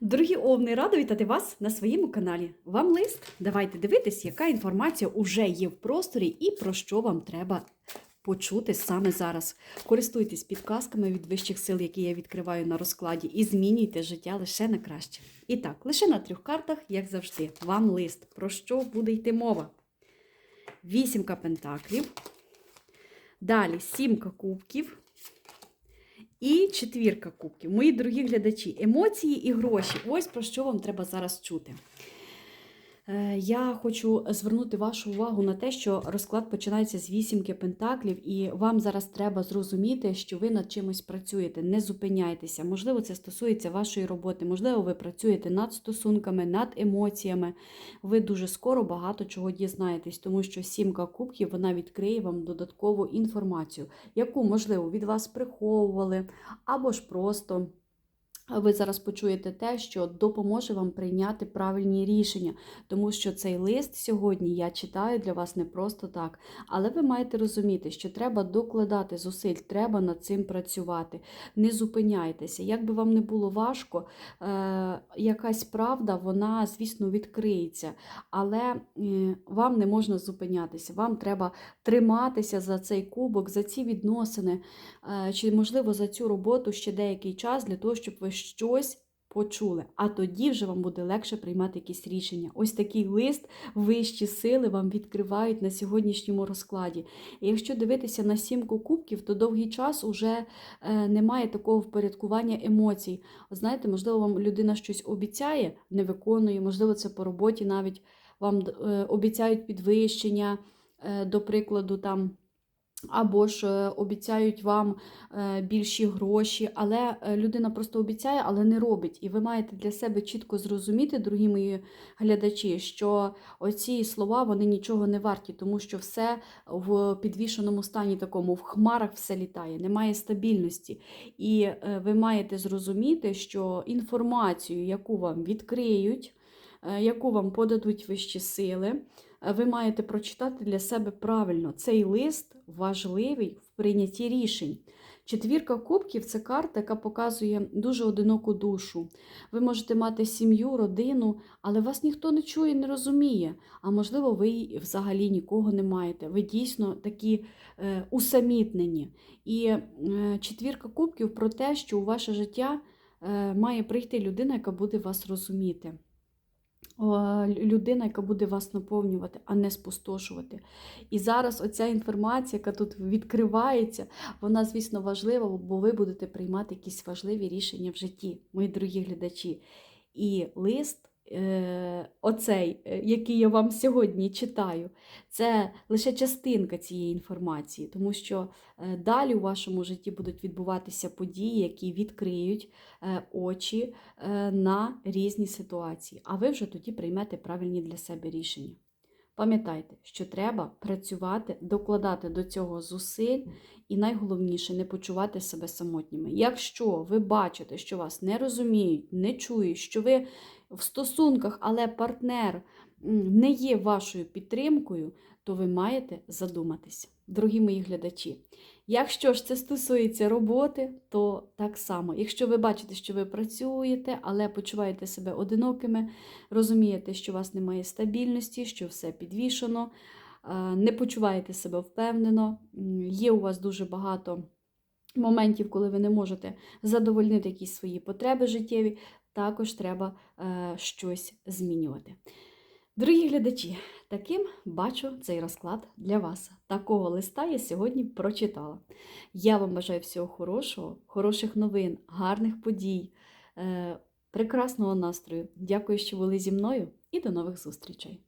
Дорогі овни, рада вітати вас на своєму каналі. Вам лист. Давайте дивитись, яка інформація вже є в просторі і про що вам треба почути саме зараз. Користуйтесь підказками від вищих сил, які я відкриваю на розкладі, і змінюйте життя лише на краще. І так, лише на трьох картах, як завжди, вам лист. Про що буде йти мова? Вісімка пентаклів. Далі сімка кубків. І четвірка кубків. Мої дорогі глядачі, емоції і гроші. Ось про що вам треба зараз чути. Е, Я хочу звернути вашу увагу на те, що розклад починається з вісімки пентаклів, і вам зараз треба зрозуміти, що ви над чимось працюєте. Не зупиняйтеся. Можливо, це стосується вашої роботи, можливо, ви працюєте над стосунками, над емоціями. Ви дуже скоро багато чого дізнаєтесь, тому що сімка кубків вона відкриє вам додаткову інформацію, яку, можливо, від вас приховували, або ж просто. Ви зараз почуєте те, що допоможе вам прийняти правильні рішення, тому що цей лист сьогодні я читаю для вас не просто так. Але ви маєте розуміти, що треба докладати зусиль, треба над цим працювати. Не зупиняйтеся. Як би вам не було важко, е, якась правда, вона, звісно, відкриється. Але е, вам не можна зупинятися. Вам треба триматися за цей кубок, за ці відносини, е, чи, можливо, за цю роботу ще деякий час для того, щоб ви щось почули. А тоді вже вам буде легше приймати якісь рішення. Ось такий лист вищі сили вам відкривають на сьогоднішньому розкладі. І якщо дивитися на сімку кубків, то довгий час уже е, немає такого впорядкування емоцій. Знаєте, можливо, вам людина щось обіцяє, не виконує, можливо, це по роботі навіть вам е, обіцяють підвищення, е, до прикладу, там. Або ж е, обіцяють вам е, більші гроші, але е, людина просто обіцяє, але не робить. І ви маєте для себе чітко зрозуміти, дорогі мої глядачі, що оці слова вони нічого не варті, тому що все в підвішеному стані такому, в хмарах все літає, немає стабільності. І ви маєте зрозуміти, що інформацію, яку вам відкриють, яку вам подадуть вищі сили, ви маєте прочитати для себе правильно. Цей лист важливий в прийнятті рішень. Четвірка кубків це карта, яка показує дуже одиноку душу. Ви можете мати сім'ю, родину, але вас ніхто не чує, не розуміє. А можливо, ви взагалі нікого не маєте. Ви дійсно такі е, усамітнені. І е, четвірка кубків про те, що у ваше життя е, має прийти людина, яка буде вас розуміти. Людина, яка буде вас наповнювати, а не спустошувати. І зараз оця інформація, яка тут відкривається, вона, звісно, важлива, бо ви будете приймати якісь важливі рішення в житті, мої дорогі глядачі. І лист, оцей, е, який я вам сьогодні читаю, це лише частинка цієї інформації, тому що е, далі у вашому житті будуть відбуватися події, які відкриють е, очі е, на різні ситуації. А ви вже тоді приймете правильні для себе рішення. Пам'ятайте, що треба працювати, докладати до цього зусиль, і найголовніше не почувати себе самотніми. Якщо ви бачите, що вас не розуміють, не чують, що ви в стосунках, але партнер не є вашою підтримкою, то ви маєте задуматися, дорогі мої глядачі. Якщо ж це стосується роботи, то так само. Якщо ви бачите, що ви працюєте, але почуваєте себе одинокими, розумієте, що у вас немає стабільності, що все підвішено, не почуваєте себе впевнено, є у вас дуже багато моментів, коли ви не можете задовольнити якісь свої потреби життєві, також треба е, щось змінювати. Дорогі глядачі, таким бачу цей розклад для вас. Такого листа я сьогодні прочитала. Я вам бажаю всього хорошого, хороших новин, гарних подій, е, прекрасного настрою. Дякую, що були зі мною, і до нових зустрічей!